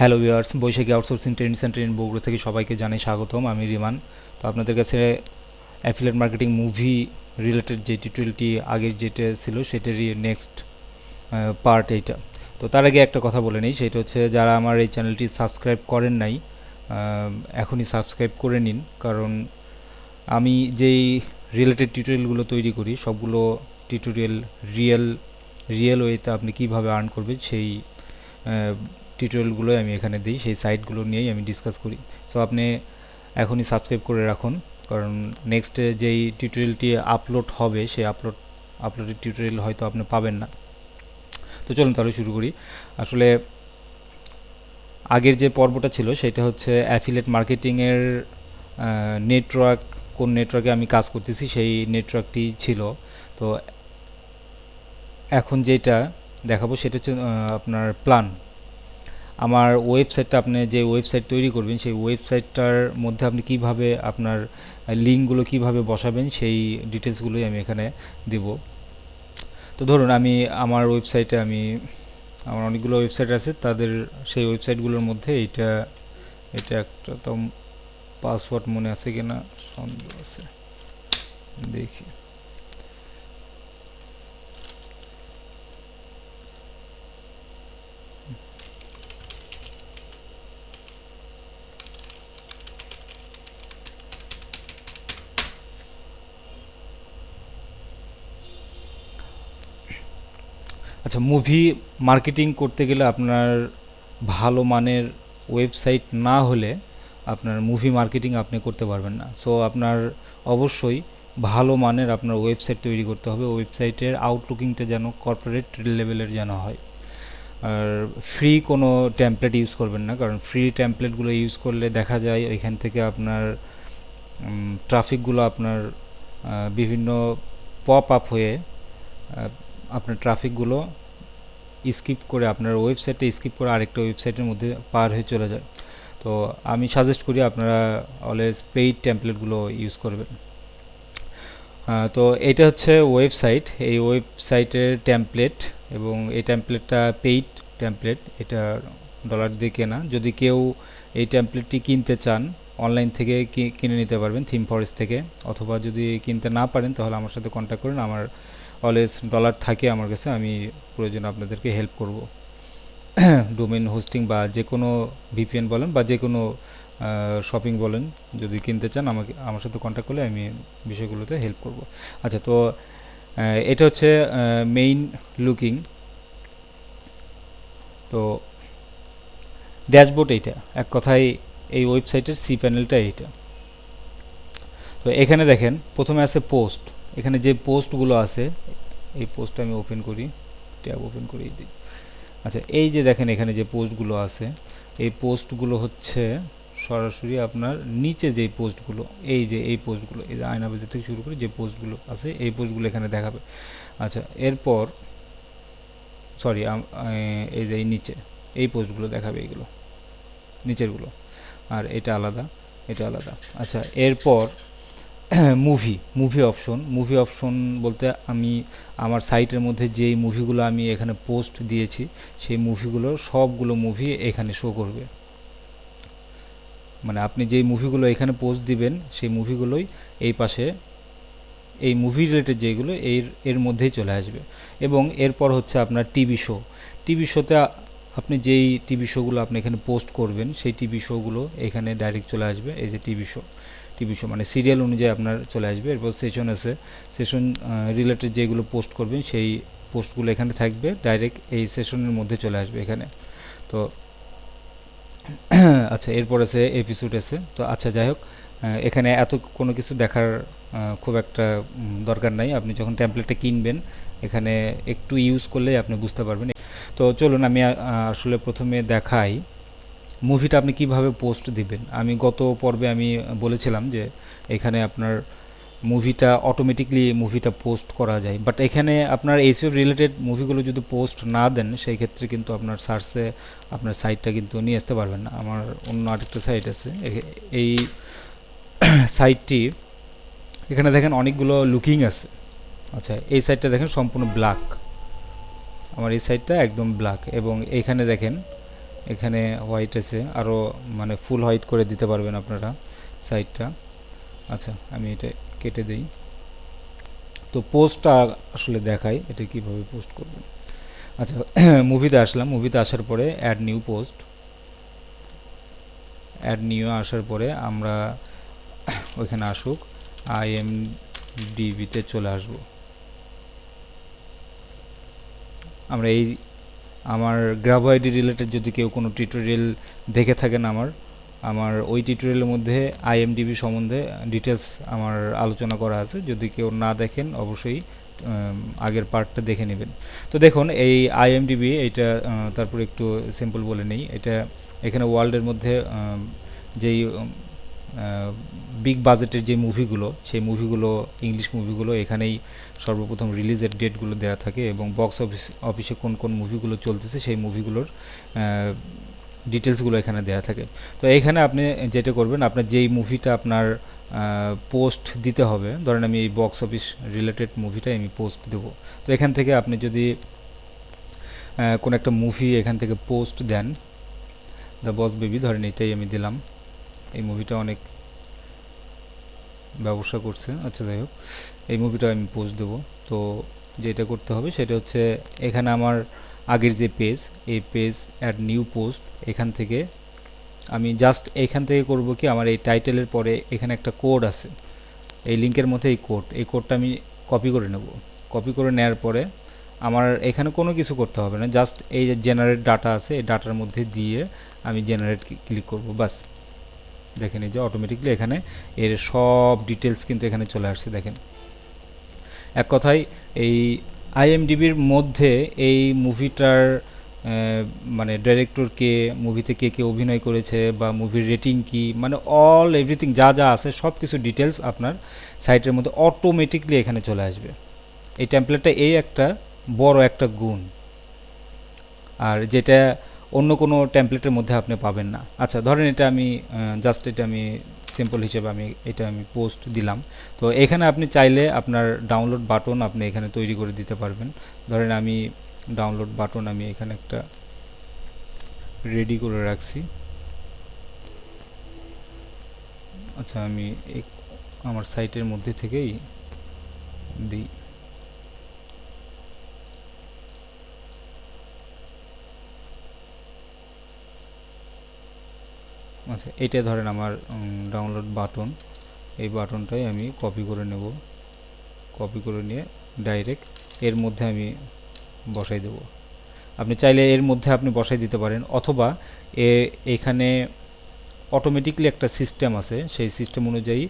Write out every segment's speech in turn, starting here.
Hello viewers Baishakhi outsourcing training centre in Bogura থেকে সবাইকে জানাই স্বাগতম, আমি রিমান। তো আপনাদের কাছে অ্যাফিলেট মার্কেটিং মুভি রিলেটেড যে টিউটোরিয়ালটি আগের যেটা ছিল, সেটারই নেক্সট পার্ট এইটা। তো তার আগে একটা কথা বলে নিই, সেটা হচ্ছে যারা আমার এই চ্যানেলটি সাবস্ক্রাইব করেন নাই এখনই সাবস্ক্রাইব করে নিন। কারণ আমি যেই রিলেটেড টিউটোরিয়ালগুলো তৈরি করি, সবগুলো টিউটোরিয়াল রিয়েল রিয়েল ওয়েতে আপনি কীভাবে আর্ন করবেন, সেই টিউটোরিয়ালগুলো আমি এখানে দিই, সেই সাইটগুলো নিয়েই আমি ডিসকাস করি। সো আপনি এখনই সাবস্ক্রাইব করে রাখুন, কারণ নেক্সট যেই টিউটোরিয়ালটি আপলোড হবে, সেই আপলোড আপলোডের টিউটোরিয়াল হয়তো আপনি পাবেন না। তো চলুন তাহলে শুরু করি। আসলে আগের যে পর্বটা ছিল, সেটা হচ্ছে অ্যাফিলেট মার্কেটিংয়ের নেটওয়ার্ক কোন নেটওয়ার্কে আমি কাজ করতেছি, সেই নেটওয়ার্কটি ছিল। তো এখন যেটা দেখাবো, সেটা হচ্ছে আপনার প্ল্যান আমার ওয়েবসাইটটা আপনি যে ওয়েবসাইট তৈরি করবেন, সেই ওয়েবসাইটটার মধ্যে আপনি কীভাবে আপনার লিঙ্কগুলো কীভাবে বসাবেন, সেই ডিটেলসগুলোই আমি এখানে দেব। তো ধরুন আমি আমার ওয়েবসাইটে আমি, আমার অনেকগুলো ওয়েবসাইট আছে, তাদের সেই ওয়েবসাইটগুলোর মধ্যে এইটা, এটা একটা তো পাসওয়ার্ড মনে আছে কিনা? সন্দেহ আছে। দেখি। আচ্ছা মুভি মার্কেটিং করতে গেলে আপনার ভালো মানের ওয়েবসাইট না হলে আপনার মুভি মার্কেটিং আপনি করতে পারবেন না। সো আপনার অবশ্যই ভালো মানের আপনার ওয়েবসাইট তৈরি করতে হবে। ওয়েবসাইটের আউটলুকিংটা যেন কর্পোরেট লেভেলের যেন হয়। আর ফ্রি কোনো টেমপ্লেট ইউজ করবেন না, কারণ ফ্রি টেমপ্লেটগুলো ইউজ করলে দেখা যায় ওইখান থেকে আপনার ট্রাফিকগুলো আপনার বিভিন্ন পপ আপ হয়ে আপনার ট্রাফিকগুলো স্কিপ করে, আপনার ওয়েবসাইটে স্কিপ করে আরেকটা ওয়েবসাইটের মধ্যে পার হয়ে চলে যায়। তো আমি সাজেস্ট করি আপনারা অলওয়েজ পেইড টেমপ্লেটগুলো ইউজ করবেন। তো এটা হচ্ছে ওয়েবসাইট এই ওয়েবসাইটের টেমপ্লেট এবং এই টেমপ্লেটটা পেইড টেমপ্লেট এটা ডলার দিয়ে কেনা। যদি কেউ এই টেমপ্লেটটি কিনতে চান অনলাইন থেকে কিনে নিতে পারবেন থিম ফরেস্ট থেকে। অথবা যদি কিনতে না পারেন, তাহলে আমার সাথে কন্ট্যাক্ট করুন। আমার অলওয়েজ ডলার থাকে আমার কাছে, আমি প্রয়োজন আপনাদেরকে হেল্প করব। ডোমেন হোস্টিং বা যে কোনো ভিপিএন বলেন বা যে কোনো শপিং বলেন, যদি কিনতে চান, আমাকে, আমার সাথে কন্ট্যাক্ট করলে আমি বিষয়গুলোতে হেল্প করব। আচ্ছা তো এটা হচ্ছে মেইন লুকিং তো ড্যাশবোর্ড এইটা। এক কথায় এই ওয়েবসাইটের সি প্যানেলটা এইটা। তো এখানে দেখেন, প্রথমে আছে পোস্ট। এখানে যে পোস্টগুলো আছে, এই পোস্টটা আমি ওপেন করি, ট্যাব ওপেন করে দিই। আচ্ছা এই যে দেখেন এখানে যে পোস্টগুলো আছে, এই পোস্টগুলো হচ্ছে সরাসরি আপনার নিচে যে পোস্টগুলো, এই যে এই পোস্টগুলো, এই যে আয়না বাজার থেকে শুরু করে যে পোস্টগুলো আছে, এই পোস্টগুলো এখানে দেখাবে। আচ্ছা এরপর সরি এই যে এই নিচে, এই পোস্টগুলো দেখাবে এইগুলো নিচেরগুলো। আর এটা আলাদা এটা আলাদা। আচ্ছা এরপর movie movie option movie option বলতে আমি আমার সাইটের মধ্যে যেই মুভিগুলো আমি এখানে পোস্ট দিয়েছি, সেই মুভিগুলো সবগুলো মুভি এখানে শো করবে। মানে আপনি যেই মুভিগুলো এখানে পোস্ট দিবেন, সেই মুভিগুলোই এই পাশে, এই মুভি রিলেটেড যেগুলো এর এর মধ্যেই চলে আসবে। এবং এরপর হচ্ছে আপনার টিভি শো টিভি শোতে আপনি যেই টিভি শোগুলো আপনি এখানে পোস্ট করবেন, সেই টিভি শোগুলো এখানে ডাইরেক্ট চলে আসবে, এই যে টিভি শো টিভি শো মানে সিরিয়াল অনুযায়ী আপনার চলে আসবে। এরপর সেশন আছে। সেশন রিলেটেড যেগুলো পোস্ট করবেন, সেই পোস্টগুলো এখানে থাকবে। ডাইরেক্ট এই সেশনের মধ্যে চলে আসবে এখানে। তো আচ্ছা এরপর আছে এপিসোড আছে। তো আচ্ছা যাই হোক এখানে এত কোনো কিছু দেখার খুব একটা দরকার নাই। আপনি যখন ট্যাম্পলেটটা কিনবেন, এখানে একটু ইউজ করলেই আপনি বুঝতে পারবেন। তো চলুন আমি আসলে প্রথমে দেখাই মুভিটা আপনি কীভাবে পোস্ট দিবেন। আমি গত পর্বে আমি বলেছিলাম যে এখানে আপনার মুভিটা অটোমেটিকলি মুভিটা পোস্ট করা যায়। বাট এখানে আপনার এসিও রিলেটেড মুভিগুলো যদি পোস্ট না দেন, সেই ক্ষেত্রে কিন্তু আপনার সার্চে আপনার সাইটটা কিন্তু নিয়ে আসতে পারবেন না। আমার অন্য আরেকটা সাইট আছে। এই সাইটটি, এখানে দেখেন অনেকগুলো লুকিং আছে। আচ্ছা এই সাইটটা দেখেন সম্পূর্ণ ব্ল্যাক। আমার এই সাইডটা একদম ব্ল্যাক এবং এইখানে দেখেন, এখানে হোয়াইট আছে। আরও মানে ফুল হোয়াইট করে দিতে পারবেন আপনারা সাইডটা আচ্ছা আমি এটা কেটে দেই। তো পোস্টটা আসলে দেখাই, এটা কীভাবে পোস্ট করবেন। আচ্ছা মুভিতে আসলাম। মুভিতে আসার পরে add new post add new আসার পরে আমরা ওইখানে আসুক। আই এম ডিবিতে চলে আসব। আমরা এই আমার গ্রাভো আইডি রিলেটেড যদি কেউ কোনো টিউটোরিয়াল দেখে থাকেন আমার আমার ওই টিউটোরিয়ালের মধ্যে আইএমডিবি সম্বন্ধে ডিটেলস আমার আলোচনা করা আছে। যদি কেউ না দেখেন, অবশ্যই আগের পার্টটা দেখে নেবেন। তো দেখুন, এই আইএমডিবি এটা তারপর একটু সিম্পল বলে নেই। এটা এখানে ওয়ার্ল্ডের মধ্যে যেই বিগ বাজেটের যে মুভিগুলো সেই মুভিগুলো ইংলিশ মুভিগুলো এখানেই সর্বপ্রথম রিলিজের ডেটগুলো দেওয়া থাকে এবং বক্স অফিস অফিসে কোন কোন মুভিগুলো চলতেছে, সেই মুভিগুলোর ডিটেলসগুলো এখানে দেওয়া থাকে। তো এখানে আপনি যেটা করবেন, আপনার যেই মুভিটা আপনার পোস্ট দিতে হবে, ধরেন আমি এই বক্স অফিস রিলেটেড মুভিটাই আমি পোস্ট দেবো। তো এখান থেকে আপনি যদি কোনো একটা মুভি এখান থেকে post then the boss baby ধরেন এটাই আমি দিলাম। এই মুভিটা অনেক ব্যবসা করছে। আচ্ছা যাই হোক। এই মুভিটা আমি পোস্ট দেবো। তো যেটা করতে হবে সেটা হচ্ছে এখানে আমার আগের যে পেজ এই পেজ অ্যাড নিউ পোস্ট এখান থেকে আমি জাস্ট এখান থেকে করব কি, আমার এই টাইটেলের পরে এখানে একটা কোড আছে। এই লিঙ্কের মধ্যে এই কোড এই কোডটা আমি কপি করে নেব। কপি করে নেওয়ার পরে আমার এখানে কোনো কিছু করতে হবে না। জাস্ট এই যে জেনারেট ডাটা আছে, এই ডাটার মধ্যে দিয়ে আমি জেনারেট ক্লিক করব বাস দেখেন এই যে অটোমেটিকলি এখানে এর সব ডিটেলস কিন্তু এখানে চলে আসছে, দেখেন। এক কথায় এই আইএমডিবির মধ্যে এই মুভিটার মানে ডাইরেক্টর কে মুভিতে কে কে অভিনয় করেছে বা মুভির রেটিং কি মানে অল এভরিথিং যা যা আছে সব কিছু ডিটেলস আপনার সাইটের মধ্যে অটোমেটিকলি এখানে চলে আসবে। এই টেমপ্লেটটা এই একটা বড় একটা গুণ। আর যেটা অন্য কোনো টেমপ্লেটের মধ্যে আপনি পাবেন না। আচ্ছা ধরেন এটা আমি জাস্ট এটা আমি সিম্পল হিসেবে আমি, এটা আমি পোস্ট দিলাম। তো এখানে আপনি চাইলে আপনার ডাউনলোড বাটন আপনি এখানে তৈরি করে দিতে পারবেন। ধরেন আমি ডাউনলোড বাটন আমি এখানে একটা রেডি করে রাখছি। আচ্ছা আমি আমার সাইটের মধ্যে থেকেই দিই। আচ্ছা এটা ধরেন আমার ডাউনলোড বাটন এই বাটনটাই আমি কপি করে নেব। কপি করে নিয়ে ডাইরেক্ট এর মধ্যে আমি বসাই দেব। আপনি চাইলে এর মধ্যে আপনি বসাই দিতে পারেন, অথবা এ, এখানে অটোমেটিকলি একটা সিস্টেম আছে, সেই সিস্টেম অনুযায়ী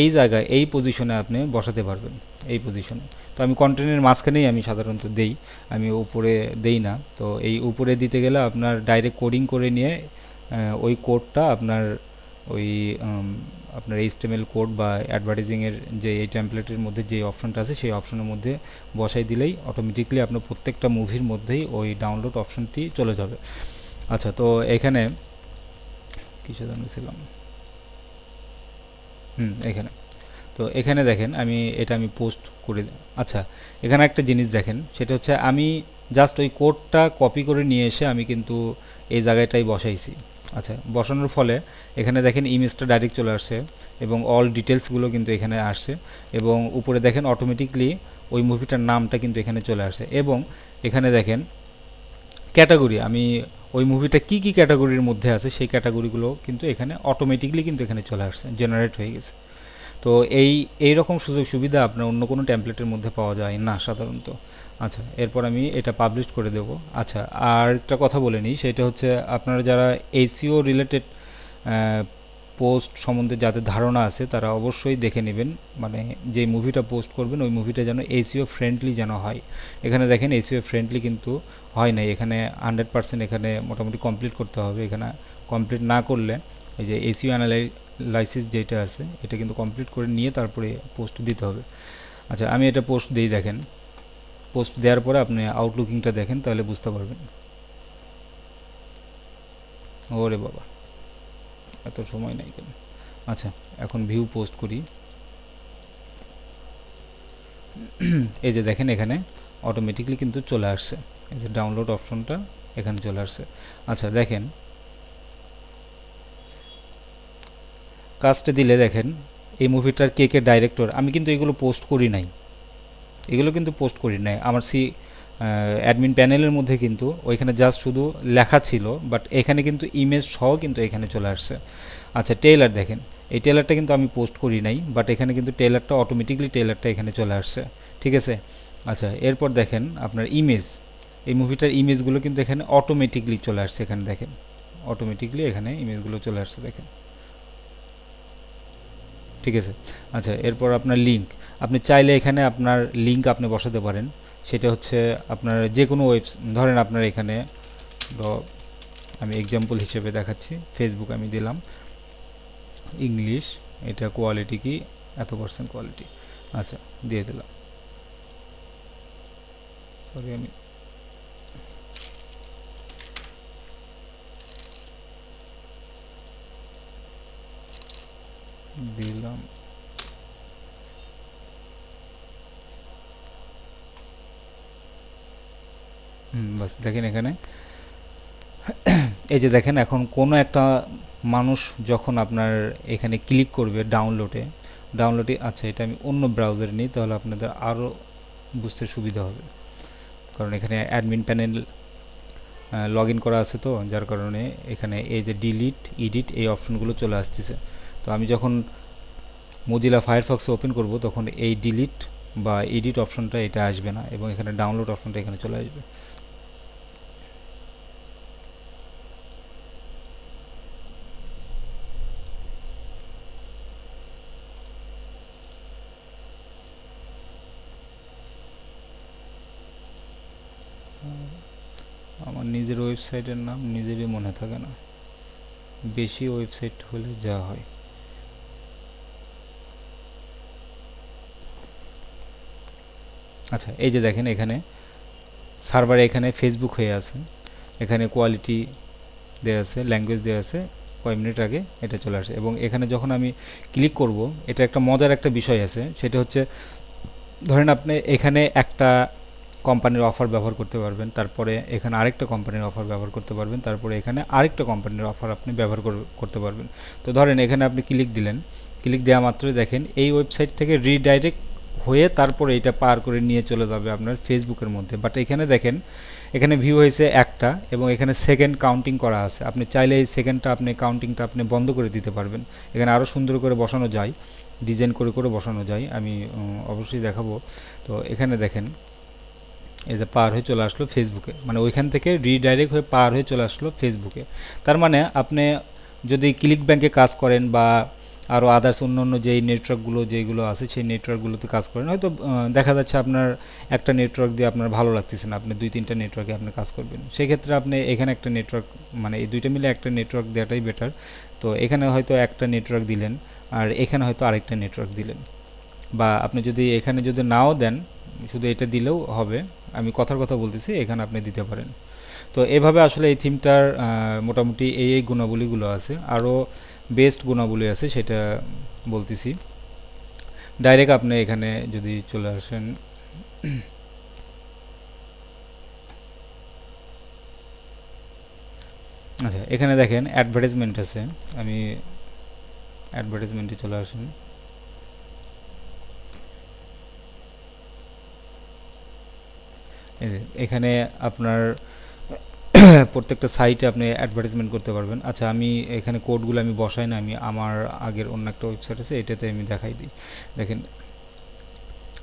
এই জায়গায়, এই পজিশনে আপনি বসাতে পারবেন, এই পজিশনে তো আমি কন্টেন্টের মাঝখানেই আমি সাধারণত দেই, আমি উপরে দেই না। তো এই উপরে দিতে গেলে আপনার ডাইরেক্ট কোডিং করে নিয়ে ওই কোডটা আপনার ওই আপনার এইচটিএমএল কোড বা অ্যাডভার্টাইজিংয়ের যে এই টেমপ্লেটের মধ্যে যে অপশনটা আছে, সেই অপশনের মধ্যে বসাই দিলেই অটোমেটিকলি আপনার প্রত্যেকটা মুভির মধ্যেই ওই ডাউনলোড অপশনটি চলে যাবে। আচ্ছা তো এখানে কিসে জানিয়েছিলাম? হুম, এখানে। তো এখানে দেখেন, আমি এটা আমি পোস্ট করে আচ্ছা এখানে একটা জিনিস দেখেন, সেটা হচ্ছে আমি জাস্ট ওই কোডটা কপি করে নিয়ে এসে আমি কিন্তু এই জায়গাটাই বসাইছি। আচ্ছা বসানোর ফলে এখানে দেখেন ইমেজটা ডাইরেক্ট চলে আসছে এবং অল ডিটেলসগুলো কিন্তু এখানে আসছে এবং উপরে দেখেন অটোমেটিকলি ওই মুভিটার নামটা কিন্তু এখানে চলে আসছে এবং এখানে দেখেন ক্যাটাগরি আমি ওই মুভিটা কি কি ক্যাটাগরির মধ্যে আছে সেই ক্যাটাগরিগুলো কিন্তু এখানে অটোমেটিকলি কিন্তু এখানে চলে আসছে জেনারেট হয়ে গেছে। তো এই এই রকম সুযোগ সুবিধা আপনার অন্য কোনো ট্যাম্পলেটের মধ্যে পাওয়া যায় না সাধারণত। আচ্ছা এরপর আমি এটা পাবলিশ করে দেব। আচ্ছা আর একটা কথা বলে নিই, সেটা হচ্ছে আপনারা যারা এসিও রিলেটেড পোস্ট সম্বন্ধে যাদের ধারণা আছে, তারা অবশ্যই দেখে নেবেন। মানে যে মুভিটা পোস্ট করবেন, ওই মুভিটা যেন এসিও ফ্রেন্ডলি যেন হয়। এখানে দেখেন এসিও ফ্রেন্ডলি কিন্তু হয় নাই। এখানে হান্ড্রেড পার্সেন্ট এখানে মোটামুটি কমপ্লিট করতে হবে। এখানে কমপ্লিট না করলে এই যে এসিও অ্যানালাইসিস যেটা আছে, এটা কিন্তু কমপ্লিট করে নিয়ে তারপরে পোস্ট দিতে হবে। আচ্ছা আমি এটা পোস্ট দিই দেখেন। পোস্ট দেওয়ার পরে আপনি আউটলুকিংটা দেখেন, তাহলে বুঝতে পারবেন। ওরে বাবা, এত সময় নাই কেন? আচ্ছা এখন ভিউ পোস্ট করি। এই যে দেখেন এখানে অটোমেটিকলি কিন্তু চলে আসছে। এই যে ডাউনলোড অপশনটা এখানে চলে আসছে। আচ্ছা দেখেন। কাজটা দিলে দেখেন, এই মুভিটার কে কে ডাইরেক্টর আমি কিন্তু এগুলো পোস্ট করি নাই। এগুলো কিন্তু পোস্ট করি নাই। আমার সি অ্যাডমিন প্যানেলের মধ্যে কিন্তু ওইখানে জাস্ট শুধু লেখা ছিল বাট এখানে কিন্তু ইমেজ সহ কিন্তু এখানে চলে আসছে। আচ্ছা টেইলার দেখেন। এই টেলারটা কিন্তু আমি পোস্ট করি নাই বাট এখানে কিন্তু টেলারটা অটোমেটিকলি টেলারটা এখানে চলে আসছে। ঠিক আছে? আচ্ছা এরপর দেখেন আপনার ইমেজ এই মুভিটার ইমেজগুলো কিন্তু এখানে অটোমেটিকলি চলে আসছে। এখানে দেখেন। অটোমেটিকলি এখানে ইমেজগুলো চলে আসছে, দেখেন। ঠিক আছে। আচ্ছা এরপর আপনার লিঙ্ক আপনি চাইলে এখানে আপনার লিঙ্ক আপনি বসাতে পারেন। সেটা হচ্ছে আপনার যে কোনো ওয়েবস ধরেন আপনার এখানে আমি এক্সাম্পল হিসেবে দেখাচ্ছি। ফেসবুক আমি দিলাম। ইংলিশ এটা কোয়ালিটি কি? এত পার্সেন্ট কোয়ালিটি আচ্ছা দিয়ে দিলাম। সরি আমি দিলাম। বাস দেখেন এখানে। এই যে দেখেন, এখন কোনো একটা মানুষ যখন আপনার এখানে ক্লিক করবে ডাউনলোডে ডাউনলোডে আচ্ছা এটা আমি অন্য ব্রাউজারে নিই, তাহলে আপনাদের আরও বুঝতে সুবিধা হবে। কারণ এখানে অ্যাডমিন প্যানেল লগ করা আছে তো, যার কারণে এখানে এই যে ডিলিট এডিট এই অপশনগুলো চলে আসতেছে। তো আমি যখন মজিলা ফায়ারফক্সে ওপেন করব, তখন এই ডিলিট বা এডিট অপশনটা এটা আসবে না এবং এখানে ডাউনলোড অপশনটা এখানে চলে আসবে। আমার নিজের ওয়েবসাইটের নাম নিজেরই মনে থাকে না। বেশি ওয়েবসাইট হলে যা হয়। আচ্ছা এই যে দেখেন এখানে সার্ভারে এখানে ফেসবুক হয়ে আছে। এখানে কোয়ালিটি দেওয়া আছে ল্যাঙ্গুয়েজ দেওয়া আছে, কয়েক মিনিট আগে এটা চলে আসে। এবং এখানে যখন আমি ক্লিক করব, এটা একটা মজার একটা বিষয় আছে। সেটা হচ্ছে, ধরেন আপনি এখানে একটা কোম্পানির অফার ব্যবহার করতে পারবেন, তারপরে এখানে আরেকটা কোম্পানির অফার ব্যবহার করতে পারবেন, তারপরে এখানে আরেকটা কোম্পানির অফার আপনি ব্যবহার কর- করতে পারবেন। তো ধরেন এখানে আপনি ক্লিক দিলেন। ক্লিক দেওয়া মাত্রই দেখেন, এই ওয়েবসাইট থেকে রিডাইরেক্ট হয়ে তারপরে এটা পার করে নিয়ে চলে যাবে আপনার ফেসবুকের মধ্যে। বাট এখানে দেখেন, এখানে ভিউ হয়েছে একটা এবং এখানে সেকেন্ড কাউন্টিং করা আছে। আপনি চাইলে এই সেকেন্ডটা আপনি কাউন্টিংটা আপনি বন্ধ করে দিতে পারবেন। এখানে আরও সুন্দর করে বসানো যায় ডিজাইন করে করে বসানো যায়। আমি অবশ্যই দেখাবো। তো এখানে দেখেন, এই যে পার হয়ে চলে আসলো ফেসবুকে মানে ওইখান থেকে রিডাইরেক্ট হয়ে পার হয়ে চলে আসলো ফেসবুকে তার মানে আপনি যদি ক্লিক ব্যাংকে কাজ করেন বা আরও আদার্স অন্য অন্য যেই নেটওয়ার্কগুলো যেগুলো আছে, সেই নেটওয়ার্কগুলোতে কাজ করেন। হয়তো দেখা যাচ্ছে আপনার একটা নেটওয়ার্ক দিয়ে আপনার ভালো লাগতেছে না, আপনি দুই, তিনটা নেটওয়ার্কে আপনি কাজ করবেন। সেক্ষেত্রে আপনি এখানে একটা নেটওয়ার্ক মানে এই দুইটা মিলে একটা নেটওয়ার্ক দেওয়াটাই বেটার তো এখানে হয়তো একটা নেটওয়ার্ক দিলেন, আর এখানে হয়তো আরেকটা নেটওয়ার্ক দিলেন। বা আপনি যদি এখানে যদি নাও দেন, শুধু এটা দিলেও হবে, আমি কথার কথা বলতেছি, এখানে আপনি দিতে পারেন। তো এভাবে আসলে এই থিমটার মোটামুটি এই এই গুণাবলীগুলো আছে। আরও বেস্ট গুণাবলী আছে, সেটা বলতেছি। ডাইরেক্ট আপনি এখানে যদি চলে আসেন। আচ্ছা এখানে দেখেন অ্যাডভার্টাইজমেন্ট আছে। আমি অ্যাডভার্টাইজমেন্টে চলে আসেন। এখানে আপনার প্রত্যেকটা সাইটে আপনি অ্যাডভার্টাইজমেন্ট করতে পারবেন। আচ্ছা আমি এখানে কোডগুলো আমি বসাই না, আমি আমার আগের অন্য একটা ওয়েবসাইট আছে, এটাতে আমি দেখাই দিই। দেখেন,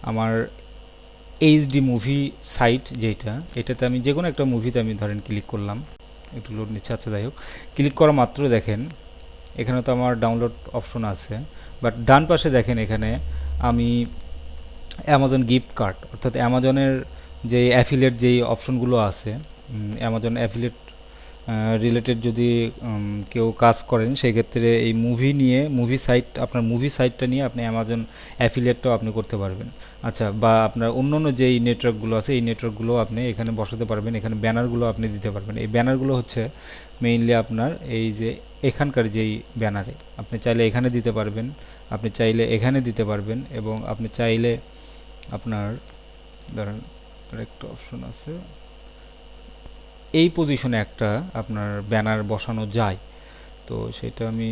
আমার এইচডি মুভি সাইট যেটা, এটাতে আমি যে কোনো একটা মুভিতে আমি ধরেন ক্লিক করলাম। একটু লোড নিচ্ছে আচ্ছা যাই হোক। ক্লিক করা মাত্র দেখেন, এখানে তো আমার ডাউনলোড অপশন আছে। বাট ডান পাশে দেখেন এখানে আমি অ্যামাজন গিফট কার্ড অর্থাৎ অ্যামাজনের যে অ্যাফিলেট যেই অপশনগুলো আছে অ্যামাজন অ্যাফিলেট রিলেটেড যদি কেউ কাজ করেন, সেই ক্ষেত্রে এই মুভি নিয়ে মুভি সাইট আপনার মুভি সাইটটা নিয়ে আপনি অ্যামাজন অ্যাফিলিয়েটটাও আপনি করতে পারবেন। আচ্ছা বা আপনার অন্য অন্য যেই নেটওয়ার্কগুলো আছে, এই নেটওয়ার্কগুলো আপনি এখানে বসাতে পারবেন, এখানে ব্যানারগুলো আপনি দিতে পারবেন। এই ব্যানারগুলো হচ্ছে মেইনলি আপনার এই যে এখানকার যেই ব্যানারে আপনি চাইলে এখানে দিতে পারবেন, আপনি চাইলে এখানে দিতে পারবেন, এবং আপনি চাইলে আপনার, ধরেন একটা অপশন আছে। এই পজিশনে একটা আপনার ব্যানার বসানো যায়। তো সেটা আমি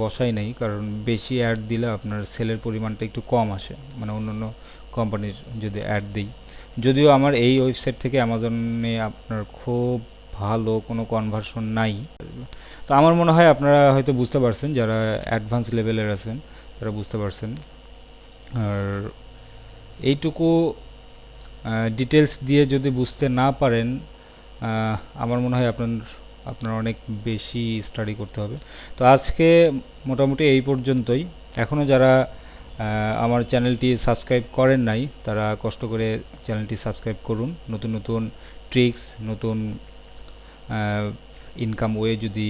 বসাই নাই, কারণ বেশি অ্যাড দিলে আপনার সেলের পরিমাণটা একটু কম আসে। মানে অন্যান্য কোম্পানির যদি অ্যাড দিই। যদিও আমার এই ওয়েবসাইট থেকে অ্যামাজনে আপনার খুব ভালো কোনো কনভার্সন নাই। তো আমার মনে হয় আপনারা হয়তো বুঝতে পারছেন, যারা অ্যাডভান্স লেভেলের আছেন, তারা বুঝতে পারছেন। আর এইটুকু ডিটেলস দিয়ে যদি বুঝতে না পারেন আমার মনে হয় আপনার আপনার অনেক বেশি স্টাডি করতে হবে। তো আজকে মোটামুটি এই পর্যন্তই। এখনও যারা আমার চ্যানেলটি সাবস্ক্রাইব করেন নাই, তারা কষ্ট করে চ্যানেলটি সাবস্ক্রাইব করুন। নতুন নতুন ট্রিক্স নতুন ইনকাম ওয়ে যদি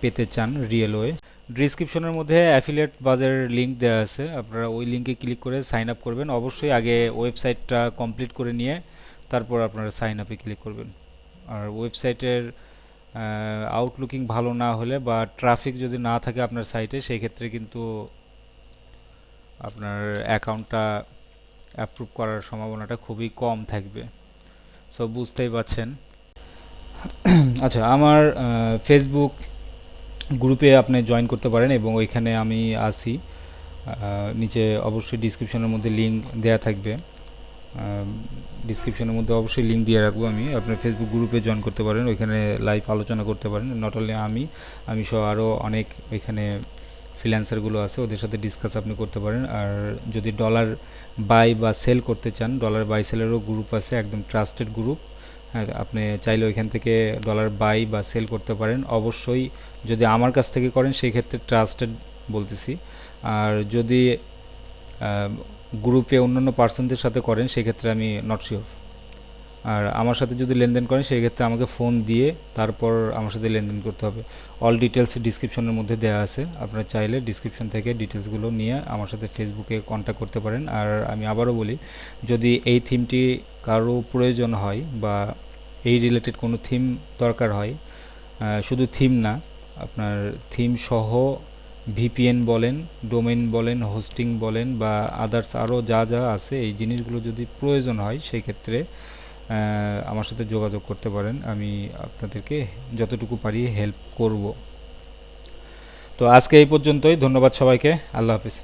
পেতে চান রিয়েল ওয়ে ডিসক্রিপশনের মধ্যে অ্যাফিলিয়েট বাজারের লিঙ্ক দেওয়া আছে। আপনারা ওই লিঙ্কে ক্লিক করে সাইন আপ করবেন। অবশ্যই আগে ওয়েবসাইটটা কমপ্লিট করে নিয়ে তারপর আপনারা সাইন আপে ক্লিক করবেন। আর ওয়েবসাইটের আউটলুকিং ভালো না হলে বা ট্রাফিক যদি না থাকে আপনার সাইটে সেই ক্ষেত্রে কিন্তু আপনার অ্যাকাউন্টটা অ্যাপ্রুভ করার সম্ভাবনাটা খুবই কম থাকবে। সো বুঝতেই পাচ্ছেন আচ্ছা আমার ফেসবুক গ্রুপে আপনি জয়েন করতে পারেন এবং ওইখানে আমি আসি। নিচে অবশ্যই ডিসক্রিপশনের মধ্যে লিঙ্ক দেয়া থাকবে। ডিসক্রিপশনের মধ্যে অবশ্যই লিঙ্ক দিয়ে রাখব আমি। আপনার ফেসবুক গ্রুপে জয়েন করতে পারেন, ওইখানে লাইভ আলোচনা করতে পারেন। নট অনলি আমি আমি সহ আরও অনেক ওইখানে ফ্রিল্যান্সারগুলো আছে, ওদের সাথে ডিসকাস আপনি করতে পারেন। আর যদি ডলার বাই বা সেল করতে চান ডলার বাই সেলেরও গ্রুপ আছে, একদম ট্রাস্টেড গ্রুপ হ্যাঁ আপনি চাইলে ওইখান থেকে ডলার বাই বা সেল করতে পারেন। অবশ্যই যদি আমার কাছ থেকে করেন, সেই ক্ষেত্রে ট্রাস্টেড বলতেছি। আর যদি গ্রুপে অন্যান্য পার্সনদের সাথে করেন সেক্ষেত্রে আমি নট শিওর আর আমার সাথে যদি লেনদেন করেন, সেই ক্ষেত্রে আমাকে ফোন দিয়ে তারপর আমার সাথে লেনদেন করতে হবে। অল ডিটেলস ডিসক্রিপশনের মধ্যে দেওয়া আছে। আপনারা চাইলে ডিসক্রিপশন থেকে ডিটেলসগুলো নিয়ে আমার সাথে ফেসবুকে কন্ট্যাক্ট করতে পারেন। আর আমি আবারও বলি, যদি এই থিমটি কারও প্রয়োজন হয় বা এই রিলেটেড কোনো থিম দরকার হয় শুধু থিম না, আপনার থিম সহ ভিপিএন বলেন ডোমেন বলেন হোস্টিং বলেন বা আদার্স আরও যা যা আছে, এই জিনিসগুলো যদি প্রয়োজন হয় সেই ক্ষেত্রে আমার সাথে যোগাযোগ করতে পারেন। আমি আপনাদেরকে যতটুকু পারি হেল্প করব। তো আজকে এই পর্যন্তই। ধন্যবাদ সবাইকে। আল্লাহ হাফিজ।